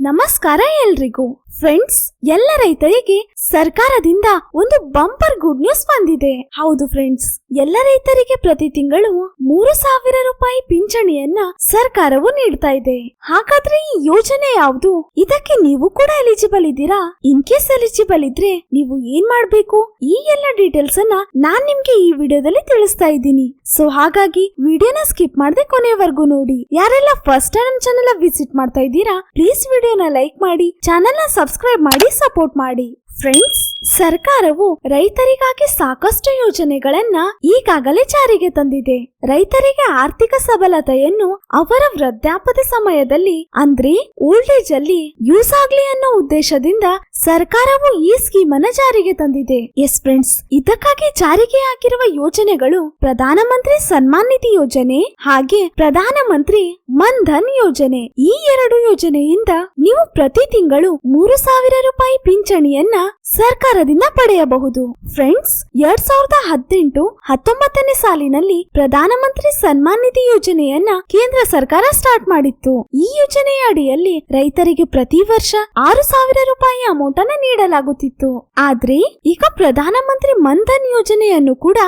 ನಮಸ್ಕಾರ ಎಲ್ರಿಗೂ. ಫ್ರೆಂಡ್ಸ್ ಎಲ್ಲ ರೈತರಿಗೆ ಸರ್ಕಾರದಿಂದ ಒಂದು ಬಂಪರ್ ಗುಡ್ ನ್ಯೂಸ್ ಬಂದಿದೆ. ಹೌದು ಫ್ರೆಂಡ್ಸ್ ಎಲ್ಲ ರೈತರಿಗೆ ಪ್ರತಿ ತಿಂಗಳು ಮೂರು ಸಾವಿರ ರೂಪಾಯಿ ಪಿಂಚಣಿಯನ್ನ ಸರ್ಕಾರವು ನೀಡ್ತಾ ಇದೆ. ಹಾಗಾದ್ರೆ ಈ ಯೋಜನೆ ಯಾವುದು? ಇದಕ್ಕೆ ನೀವು ಕೂಡ ಎಲಿಜಿಬಲ್ ಇದ್ದೀರಾ? ಇನ್ ಕೇಸ್ ಎಲಿಜಿಬಲ್ ಇದ್ರೆ ನೀವು ಏನ್ ಮಾಡ್ಬೇಕು? ಈ ಎಲ್ಲ ಡೀಟೇಲ್ಸ್ ಅನ್ನ ನಾನ್ ನಿಮ್ಗೆ ಈ ವಿಡಿಯೋದಲ್ಲಿ ತಿಳಿಸ್ತಾ ಇದ್ದೀನಿ. ಸೊ ಹಾಗಾಗಿ ವಿಡಿಯೋನ ಸ್ಕಿಪ್ ಮಾಡದೆ ಕೊನೆಯವರೆಗೂ ನೋಡಿ. ಯಾರೆಲ್ಲ ಫಸ್ಟ್ ಟೈಮ್ ಚಾನೆಲ್ ವಿಸಿಟ್ ಮಾಡ್ತಾ ಇದ್ದೀರಾ ಪ್ಲೀಸ್ ವಿಡಿಯೋನ ಲೈಕ್ ಮಾಡಿ ಚಾನೆಲ್ನ ಸಬ್ಸ್ಕ್ರೈಬ್ ಮಾಡಿ ಸಪೋರ್ಟ್ ಮಾಡಿ. ಫ್ರೆಂಡ್ಸ್ ಸರ್ಕಾರವು ರೈತರಿಗಾಗಿ ಸಾಕಷ್ಟು ಯೋಜನೆಗಳನ್ನ ಈಗಾಗಲೇ ಜಾರಿಗೆ ತಂದಿದೆ. ರೈತರಿಗೆ ಆರ್ಥಿಕ ಸಬಲತೆಯನ್ನು ಅವರ ವೃದ್ಧಾಪದ ಸಮಯದಲ್ಲಿ, ಅಂದ್ರೆ ಓಲ್ಡ್ ಏಜ್ ಅಲ್ಲಿ ಯೂಸ್ ಆಗ್ಲಿ ಅನ್ನೋ ಉದ್ದೇಶದಿಂದ ಸರ್ಕಾರವು ಈ ಸ್ಕೀಮ್ ಅನ್ನ ಜಾರಿಗೆ ತಂದಿದೆ. ಎಸ್ ಫ್ರೆಂಡ್ಸ್ ಇದಕ್ಕಾಗಿ ಜಾರಿಗೆ ಆಗಿರುವ ಯೋಜನೆಗಳು ಪ್ರಧಾನಮಂತ್ರಿ ಸನ್ಮಾನ್ ನಿಧಿ ಯೋಜನೆ ಹಾಗೆ ಪ್ರಧಾನಮಂತ್ರಿ ಮನ್ ಧನ್ ಯೋಜನೆ. ಈ ಎರಡು ಯೋಜನೆಯಿಂದ ನೀವು ಪ್ರತಿ ತಿಂಗಳು ಮೂರು ಸಾವಿರ ರೂಪಾಯಿ ಪಿಂಚಣಿಯನ್ನ ಸರ್ಕಾರದಿಂದ ಪಡೆಯಬಹುದು. ಫ್ರೆಂಡ್ಸ್ ಎರಡ್ ಸಾವಿರದ ಹದಿನೆಂಟು ಹತ್ತೊಂಬತ್ತನೇ ಸಾಲಿನಲ್ಲಿ ಪ್ರಧಾನಮಂತ್ರಿ ಸನ್ಮಾನ್ ನಿಧಿ ಯೋಜನೆಯನ್ನ ಕೇಂದ್ರ ಸರ್ಕಾರ ಸ್ಟಾರ್ಟ್ ಮಾಡಿತ್ತು. ಈ ಯೋಜನೆಯ ಅಡಿಯಲ್ಲಿ ರೈತರಿಗೆ ಪ್ರತಿ ವರ್ಷ ಆರು ಸಾವಿರ ರೂಪಾಯಿ ಅಮೌಂಟ್ ಅನ್ನ ನೀಡಲಾಗುತ್ತಿತ್ತು. ಆದ್ರೆ ಈಗ ಪ್ರಧಾನಮಂತ್ರಿ ಮನ್ ಧನ್ ಯೋಜನೆಯನ್ನು ಕೂಡ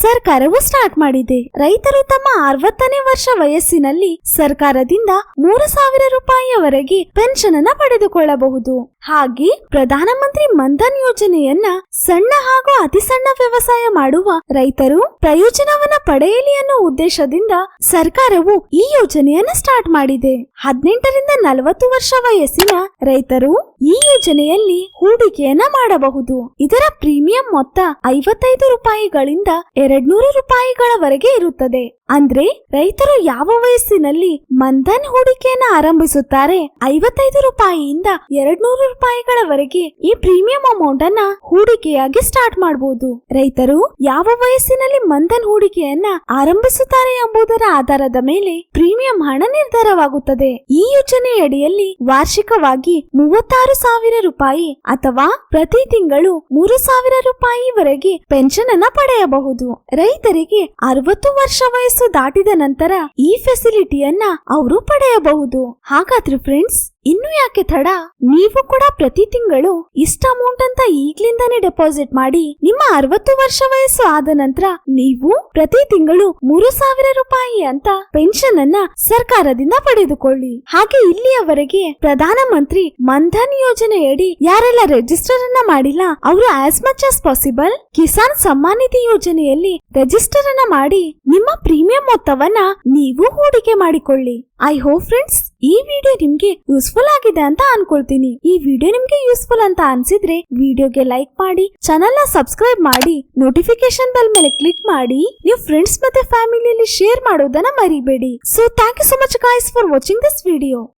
ಸರ್ಕಾರವು ಸ್ಟಾರ್ಟ್ ಮಾಡಿದೆ. ರೈತರು ತಮ್ಮ ಅರವತ್ತನೇ ವರ್ಷ ವಯಸ್ಸಿನಲ್ಲಿ ಸರ್ಕಾರದಿಂದ ಮೂರು ಸಾವಿರ ರೂಪಾಯಿಯವರೆಗೆ ಪೆನ್ಷನ್ ಅನ್ನ ಪಡೆದುಕೊಳ್ಳಬಹುದು. ಹಾಗೆ ಪ್ರಧಾನಮಂತ್ರಿ ಮನ್ಧನ್ ಯೋಜನೆಯನ್ನ ಸಣ್ಣ ಹಾಗೂ ಅತಿ ಸಣ್ಣ ವ್ಯವಸಾಯ ಮಾಡುವ ರೈತರು ಪ್ರಯೋಜನವನ್ನ ಪಡೆಯಲಿ ಅನ್ನೋ ಉದ್ದೇಶದಿಂದ ಸರ್ಕಾರವು ಈ ಯೋಜನೆಯನ್ನ ಸ್ಟಾರ್ಟ್ ಮಾಡಿದೆ. ಹದಿನೆಂಟರಿಂದ ನಲವತ್ತು ವರ್ಷ ವಯಸ್ಸಿನ ರೈತರು ಈ ಯೋಜನೆಯಲ್ಲಿ ಹೂಡಿಕೆಯನ್ನ ಮಾಡಬಹುದು. ಇದರ ಪ್ರೀಮಿಯಂ ಮೊತ್ತ ಐವತ್ತೈದು ರೂಪಾಯಿಗಳಿಂದ ಎರಡ್ನೂರು ರೂಪಾಯಿಗಳವರೆಗೆ ಇರುತ್ತದೆ. ಅಂದ್ರೆ ರೈತರು ಯಾವ ವಯಸ್ಸಿನಲ್ಲಿ ಮನ್ಧನ್ ಹೂಡಿಕೆಯನ್ನ ಆರಂಭಿಸುತ್ತಾರೆ? ಐವತ್ತೈದು ರೂಪಾಯಿಯಿಂದ ಎರಡ್ನೂರು ರೂಪಾಯಿಗಳವರೆಗೆ ಈ ಪ್ರೀಮಿಯಂ ಅಮೌಂಟ್ ಅನ್ನ ಹೂಡಿಕೆಯಾಗಿ ಸ್ಟಾರ್ಟ್ ಮಾಡಬಹುದು ರೈತರು ಯಾವ ವಯಸ್ಸಿನಲ್ಲಿ ಮನ್ಧನ್ ಹೂಡಿಕೆಯನ್ನ ಆರಂಭಿಸುತ್ತಾರೆ ಎಂಬುದರ ಆಧಾರದ ಮೇಲೆ ಪ್ರೀಮಿಯಂ ಹಣ ನಿರ್ಧಾರವಾಗುತ್ತದೆ. ಈ ಯೋಜನೆಯಡಿಯಲ್ಲಿ ವಾರ್ಷಿಕವಾಗಿ ಮೂವತ್ತಾರು ಸಾವಿರ ರೂಪಾಯಿ ಅಥವಾ ಪ್ರತಿ ತಿಂಗಳು ಮೂರು ಸಾವಿರ ರೂಪಾಯಿವರೆಗೆ ಪೆನ್ಷನ್ ಅನ್ನ ಪಡೆಯಬಹುದು. ರೈತರಿಗೆ ಅರವತ್ತು ವರ್ಷ ವಯಸ್ಸು ದಾಟಿದ ನಂತರ ಈ ಫೆಸಿಲಿಟಿಯನ್ನ ಅವರು ಪಡೆಯಬಹುದು. ಹಾಗಾದ್ರೆ ಫ್ರೆಂಡ್ಸ್ ಇನ್ನು ಯಾಕೆ ತಡ? ನೀವು ಕೂಡ ಪ್ರತಿ ತಿಂಗಳು ಇಷ್ಟ ಅಮೌಂಟ್ ಅಂತ ಈಗ್ಲಿಂದಾನೇ ಡೆಪಾಸಿಟ್ ಮಾಡಿ ನಿಮ್ಮ ಅರವತ್ತು ವರ್ಷ ವಯಸ್ಸು ಆದ ನಂತರ ನೀವು ಪ್ರತಿ ತಿಂಗಳು ಮೂರು ಸಾವಿರ ರೂಪಾಯಿ ಅಂತ ಪೆನ್ಷನ್ ಅನ್ನ ಸರ್ಕಾರದಿಂದ ಪಡೆದುಕೊಳ್ಳಿ. ಹಾಗೆ ಇಲ್ಲಿಯವರೆಗೆ ಪ್ರಧಾನ ಮಂತ್ರಿ ಮನ್ಧನ್ ಯೋಜನೆಯಡಿ ಯಾರೆಲ್ಲ ರಿಜಿಸ್ಟರ್ ಅನ್ನ ಮಾಡಿಲ್ಲ, ಅವರು as much as possible Kisan Samman Nidhi ಯೋಜನೆಯಲ್ಲಿ ರಿಜಿಸ್ಟರ್ ಅನ್ನ ಮಾಡಿ ನಿಮ್ಮ ಪ್ರೀಮಿಯಂ ಮೊತ್ತವನ್ನ ನೀವು ಹೂಡಿಕೆ ಮಾಡಿಕೊಳ್ಳಿ. ಐ ಹೋಪ್ ಫ್ರೆಂಡ್ಸ್ ಈ ವಿಡಿಯೋ ನಿಮ್ಗೆ ಯೂಸ್ಫುಲ್ ಆಗಿದೆ ಅಂತ ಅನ್ಕೊಳ್ತೀನಿ. ಈ ವಿಡಿಯೋ ನಿಮ್ಗೆ ಯೂಸ್ಫುಲ್ ಅಂತ ಅನ್ಸಿದ್ರೆ ವಿಡಿಯೋಗೆ ಲೈಕ್ ಮಾಡಿ ಚಾನಲ್ನ ಸಬ್ಸ್ಕ್ರೈಬ್ ಮಾಡಿ ನೋಟಿಫಿಕೇಶನ್ ಬೆಲ್ ಮೇಲೆ ಕ್ಲಿಕ್ ಮಾಡಿ, ನೀವು ಫ್ರೆಂಡ್ಸ್ ಮತ್ತೆ ಫ್ಯಾಮಿಲಿಯಲ್ಲಿ ಶೇರ್ ಮಾಡೋದನ್ನ ಮರಿಬೇಡಿ. So thank you so much guys for watching this video